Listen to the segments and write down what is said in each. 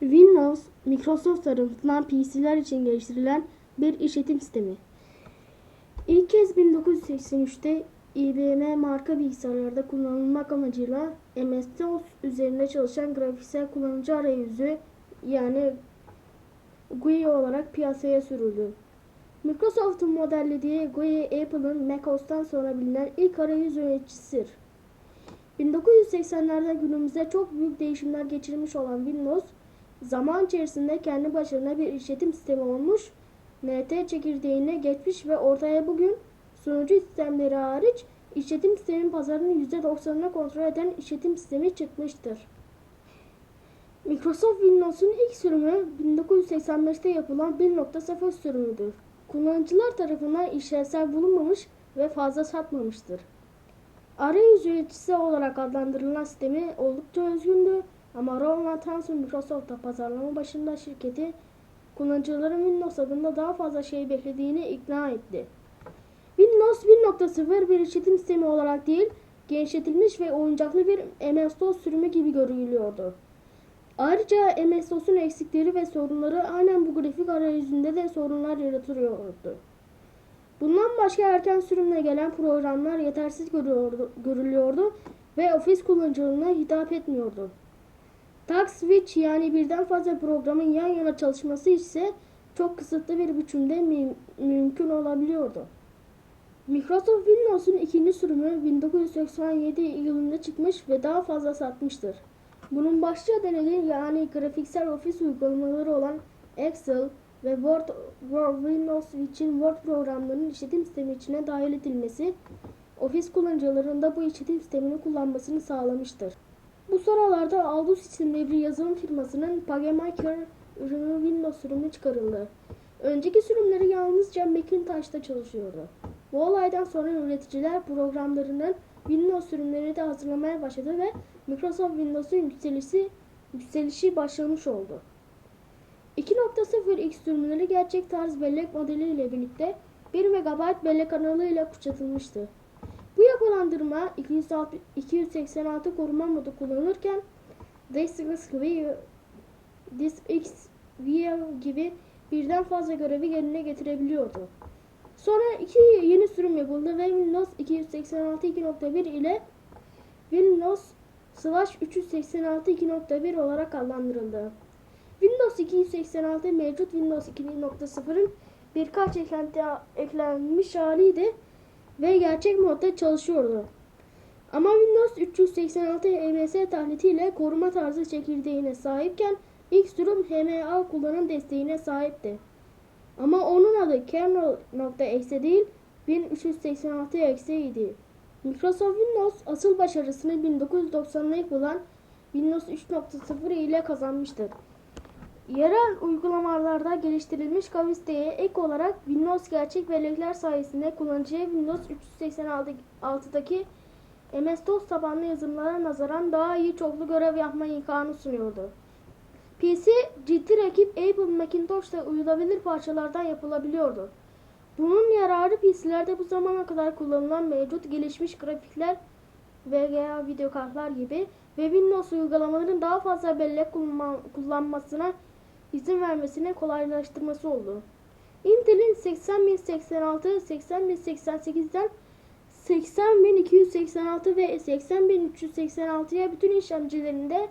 Windows, Microsoft tarafından PC'ler için geliştirilen bir işletim sistemi. İlk kez 1983'te IBM marka bilgisayarlarda kullanılmak amacıyla MS-DOS üzerinde çalışan grafiksel kullanıcı arayüzü yani GUI olarak piyasaya sürüldü. Microsoft'un modellediği GUI Apple'ın macOS'tan sonra bilinen ilk arayüz yöneticisidir. 1980'lerden günümüze çok büyük değişimler geçirmiş olan Windows, zaman içerisinde kendi başına bir işletim sistemi olmuş, NT çekirdeğine geçmiş ve ortaya bugün sunucu sistemleri hariç işletim sistemin pazarının %90'ını kontrol eden işletim sistemi çıkmıştır. Microsoft Windows'un ilk sürümü 1985'te yapılan 1.0 sürümüdür. Kullanıcılar tarafından işlevsel bulunmamış ve fazla satmamıştır. Arayüz yöneticisi olarak adlandırılan sistemi oldukça özgündü ama Rowan Thomson Microsoft'ta pazarlama başında şirketi kullanıcıların Windows adında daha fazla şey beklediğini ikna etti. Windows 1.0 bir işletim sistemi olarak değil, genişletilmiş ve oyuncaklı bir MS-DOS sürümü gibi görülüyordu. Ayrıca MS-DOS'un eksikleri ve sorunları aynen bu grafik arayüzünde de sorunlar yaratıyordu. Bundan başka erken sürümle gelen programlar yetersiz görülüyordu ve Office kullanıcılarına hitap etmiyordu. Tag switch yani birden fazla programın yan yana çalışması ise çok kısıtlı bir biçimde mü- mümkün olabiliyordu. Microsoft Windows'un ikinci sürümü 1987 yılında çıkmış ve daha fazla satmıştır. Bunun başlıca nedeni yani grafiksel ofis uygulamaları olan Excel ve Word, Word Windows için Word programlarının işletim sistemi içine dahil edilmesi, ofis kullanıcılarında bu işletim sistemini kullanmasını sağlamıştır. Bu sıralarda Aldus isimli bir yazılım firmasının PageMaker ürünü Windows sürümü çıkarıldı. Önceki sürümleri yalnızca Macintosh'ta çalışıyordu. Bu olaydan sonra üreticiler programlarının Windows sürümlerini de hazırlamaya başladı ve Microsoft Windows'un yükselişi, yükselişi başlamış oldu. 2.0 X sürümleri gerçek tarz bellek modeli ile birlikte 1 MB bellek ile kuşatılmıştı. Bu yapılandırma 206 286 koruma modu kullanılırken View, DiskX View gibi birden fazla görevi yerine getirebiliyordu. Sonra iki yeni sürüm yapıldı ve Windows 286 2.1 ile Windows Slash 386 2.1 olarak adlandırıldı. Windows 286 mevcut Windows 2.0'ın birkaç eklenti eklenmiş haliydi ve gerçek modda çalışıyordu. Ama Windows 386 MS tahlitiyle koruma tarzı çekirdeğine sahipken ilk sürüm HMA kullanım desteğine sahipti. Ama onun adı kernel.exe değil 1386 idi. Microsoft Windows asıl başarısını 1990'da yapılan Windows 3.0 ile kazanmıştır. Yerel uygulamalarda geliştirilmiş Kaviste'ye ek olarak Windows gerçek bellekler sayesinde kullanıcıya Windows 386'daki MS-DOS tabanlı yazılımlara nazaran daha iyi çoklu görev yapma imkanı sunuyordu. PC, ciddi rakip Apple Macintosh'ta uyulabilir parçalardan yapılabiliyordu. Bunun yararı PC'lerde bu zamana kadar kullanılan mevcut gelişmiş grafikler VGA video kartlar gibi ve Windows uygulamaların daha fazla bellek kullanma- kullanmasına izin vermesine kolaylaştırması oldu. Intel'in 8086, 8088'den 80286 ve 80386'ya bütün işlemcilerinde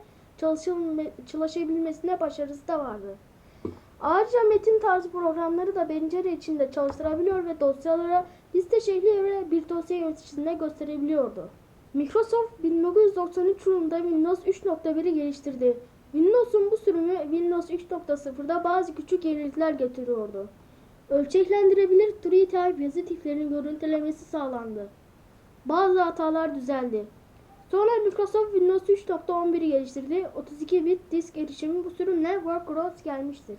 çalışabilmesine başarısı da vardı. Ayrıca metin tarzı programları da pencere içinde çalıştırabiliyor ve dosyalara liste şekliyle bir dosya yöneticisinde gösterebiliyordu. Microsoft 1993 yılında Windows 3.1'i geliştirdi. Windows'un bu sürümü Windows 3.0'da bazı küçük yenilikler getiriyordu. Ölçeklendirebilir tree type yazı tiplerinin görüntülemesi sağlandı. Bazı hatalar düzeldi. Sonra Microsoft Windows 3.11'i geliştirdi. 32 bit disk erişimi bu sürümle Workgroups gelmiştir.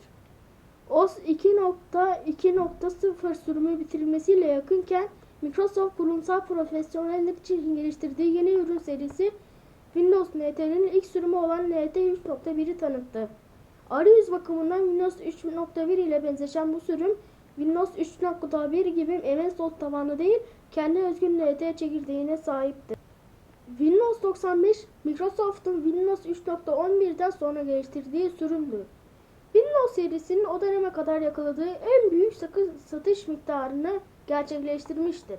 OS 2.2.0 sürümü bitirilmesiyle yakınken Microsoft kurumsal profesyonellik için geliştirdiği yeni ürün serisi Windows NT'nin ilk sürümü olan NT 3.1'i tanıttı. Arayüz bakımından Windows 3.1 ile benzeşen bu sürüm Windows 3.1 gibi MS-DOS tabanlı değil, kendi özgün NT çekirdeğine sahipti. Windows 95, Microsoft'un Windows 3.11'den sonra geliştirdiği sürümdür. Windows serisinin o döneme kadar yakaladığı en büyük satış miktarını gerçekleştirmiştir.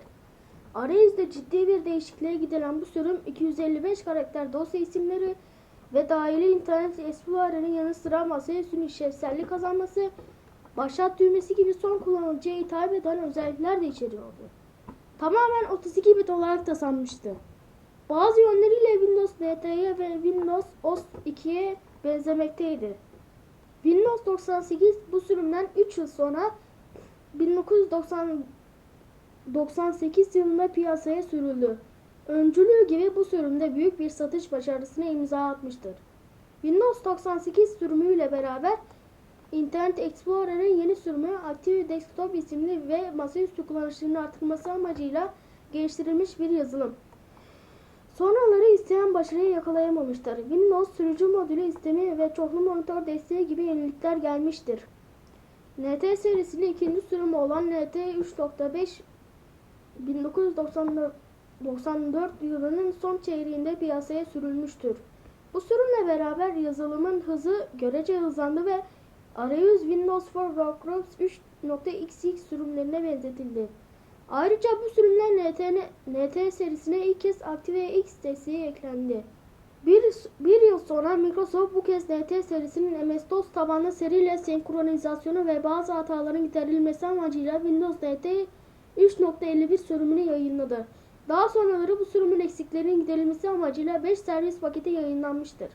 Arayüzde ciddi bir değişikliğe gidilen bu sürüm 255 karakter dosya isimleri ve dahili Internet Explorer'ın yanı sıra masaüstünün işlevsellik kazanması, başlat düğmesi gibi son kullanıcıya hitap eden özellikler de içeriyordu. Tamamen 32 bit olarak tasarlanmıştı. Bazı yönleriyle Windows NT'ye ve Windows OS 2'ye benzemekteydi. Windows 98 bu sürümden 3 yıl sonra 1998 yılında piyasaya sürüldü. Öncülüğü gibi bu sürümde büyük bir satış başarısına imza atmıştır. Windows 98 sürümüyle beraber Internet Explorer'ın yeni sürümü Active Desktop isimli ve masaüstü kullanışlarını artırması amacıyla geliştirilmiş bir yazılım. Sonraları isteyen başarıyı yakalayamamıştır. Windows sürücü modülü istemi ve çoklu monitör desteği gibi yenilikler gelmiştir. NT serisinin ikinci sürümü olan NT 3.5 1994 yılının son çeyreğinde piyasaya sürülmüştür. Bu sürümle beraber yazılımın hızı görece hızlandı ve arayüz Windows for Workgroups 3.xx sürümlerine benzetildi. Ayrıca bu sürümler NT, NT serisine ilk kez ActiveX desteği eklendi. Bir, bir yıl sonra Microsoft bu kez NT serisinin MS-DOS tabanlı seriyle senkronizasyonu ve bazı hataların giderilmesi amacıyla Windows NT 3.51 sürümünü yayınladı. Daha sonraları bu sürümün eksiklerinin giderilmesi amacıyla 5 servis paketi yayınlanmıştır.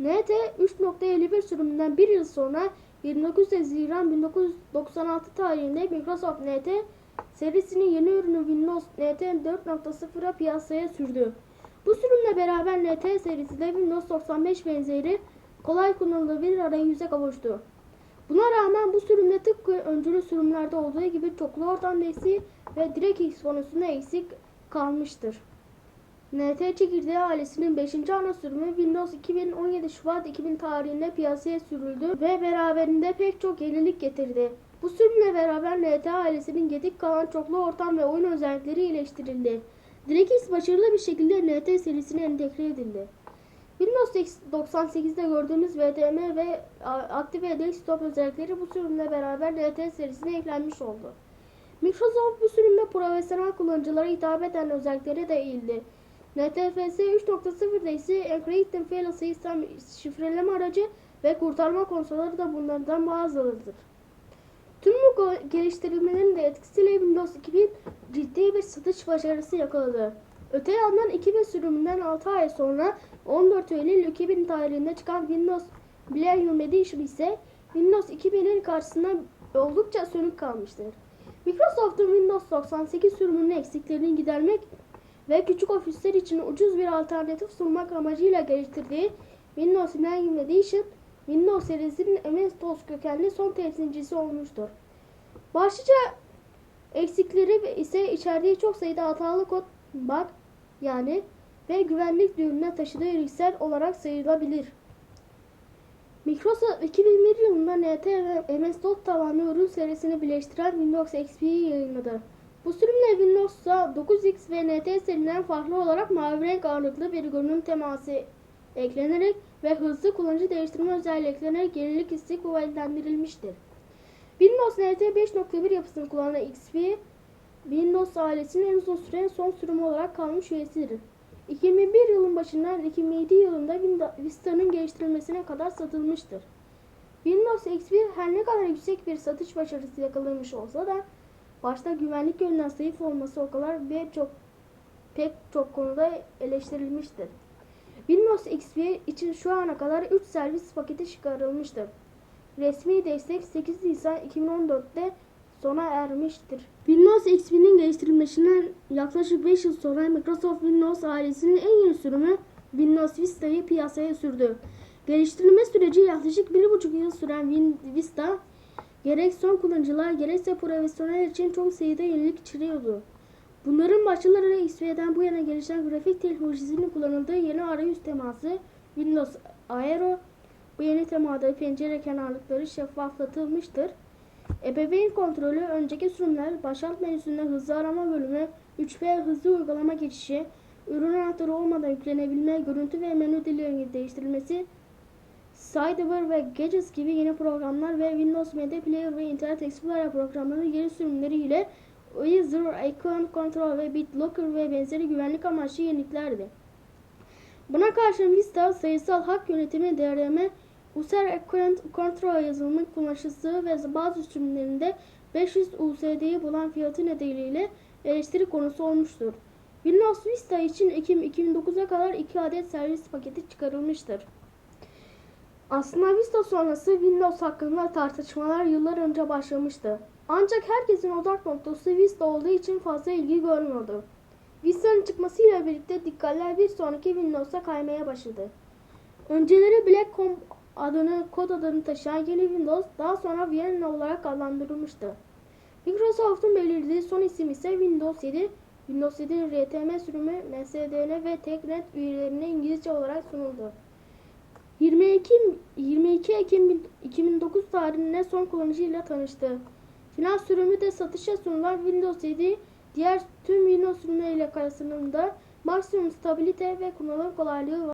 NT 3.51 sürümünden bir yıl sonra 29 Haziran 1996 tarihinde Microsoft NT serisinin yeni ürünü Windows NT 4.0'a piyasaya sürdü. Bu sürümle beraber NT serisi de Windows 95 benzeri kolay kullanılır bir arayüze kavuştu. Buna rağmen bu sürümde tıpkı öncülü sürümlerde olduğu gibi çoklu ortam desteği ve DirectX konusunda eksik kalmıştır. NT çekirdeği ailesinin 5. ana sürümü Windows 2017 Şubat 2000 tarihinde piyasaya sürüldü ve beraberinde pek çok yenilik getirdi. Bu sürümle beraber NT ailesinin gedik kalan çoklu ortam ve oyun özellikleri iyileştirildi. DirectX başarılı bir şekilde NT serisine entegre edildi. Windows 98'de gördüğünüz VDM ve Active Desktop özellikleri bu sürümle beraber NT serisine eklenmiş oldu. Microsoft bu sürümde profesyonel kullanıcılara hitap eden özelliklere de eğildi. NTFS 3.0'da ise Encrypted Fail System şifreleme aracı ve kurtarma konsolları da bunlardan bazılarıdır. Tüm bu geliştirilmelerin de etkisiyle Windows 2000 ciddi bir satış başarısı yakaladı. Öte yandan 2000 sürümünden 6 ay sonra 14 Eylül 2000 tarihinde çıkan Windows Millennium Edition ise Windows 2000'in karşısında oldukça sönük kalmıştır. Microsoft'un Windows 98 sürümünün eksiklerini gidermek ve küçük ofisler için ucuz bir alternatif sunmak amacıyla geliştirdiği Windows Millennium Edition, Windows serisinin MS-DOS kökenli son temsilcisi olmuştur. Başlıca eksikleri ise içerdiği çok sayıda hatalı kod, bug yani ve güvenlik düğümüne taşıdığı riskler olarak sayılabilir. Microsoft 2001 yılında NT ve MS-DOS tabanlı ürün serisini birleştiren Windows XP'yi yayınladı. Bu sürümle Windows'a 9X ve NT serinden farklı olarak mavi renk ağırlıklı bir görünüm teması eklenerek ve hızlı kullanıcı değiştirme özelliği eklenerek yenilik hissi kuvvetlendirilmiştir. Windows NT 5.1 yapısını kullanan XP, Windows ailesinin en uzun süren son sürümü olarak kalmış üyesidir. 2001 yılın başından 2007 yılında Vista'nın geliştirilmesine kadar satılmıştır. Windows XP her ne kadar yüksek bir satış başarısı yakalamış olsa da başta güvenlik yönünden zayıf olması o kadar ve çok pek çok konuda eleştirilmiştir. Windows XP için şu ana kadar 3 servis paketi çıkarılmıştır. Resmi destek 8 Nisan 2014'te sona ermiştir. Windows XP'nin geliştirilmesinden yaklaşık 5 yıl sonra Microsoft Windows ailesinin en yeni sürümü Windows Vista'yı piyasaya sürdü. Geliştirilme süreci yaklaşık 1,5 yıl süren Win- Vista, gerek son kullanıcılar gerekse profesyonel için çok sayıda yenilik içeriyordu. Bunların başlıları XP'den bu yana gelişen grafik teknolojisinin kullanıldığı yeni arayüz teması Windows Aero. Bu yeni temada pencere kenarlıkları şeffaflatılmıştır. Ebeveyn kontrolü önceki sürümler başlat menüsünde hızlı arama bölümü, 3B hızlı uygulama geçişi, ürün anahtarı olmadan yüklenebilme, görüntü ve menü dillerinin değiştirilmesi, Sidebar ve Gadgets gibi yeni programlar ve Windows Media Player ve Internet Explorer programlarının yeni sürümleri ile Wizard, Icon Control ve BitLocker ve benzeri güvenlik amaçlı yeniliklerdi. Buna karşın Vista sayısal hak yönetimi DRM, User Account Control yazılımın kullanışlısı ve bazı sürümlerinde 500 USD'yi bulan fiyatı nedeniyle eleştiri konusu olmuştur. Windows Vista için Ekim 2009'a kadar 2 adet servis paketi çıkarılmıştır. Aslında Vista sonrası Windows hakkında tartışmalar yıllar önce başlamıştı. Ancak herkesin odak noktası Vista olduğu için fazla ilgi görmüyordu. Vista'nın çıkmasıyla birlikte dikkatler bir sonraki Windows'a kaymaya başladı. Önceleri Blackcomb adını, kod adını taşıyan yeni Windows daha sonra Vienna olarak adlandırılmıştı. Microsoft'un belirlediği son isim ise Windows 7. Windows 7 RTM sürümü MSDN ve TechNet üyelerine İngilizce olarak sunuldu. 22, 22 Ekim 2009 tarihinde son kullanıcıyla tanıştı. Final sürümü de satışa sunulan Windows 7 diğer tüm Windows sürümleriyle karşısında maksimum stabilite ve kullanım kolaylığı var.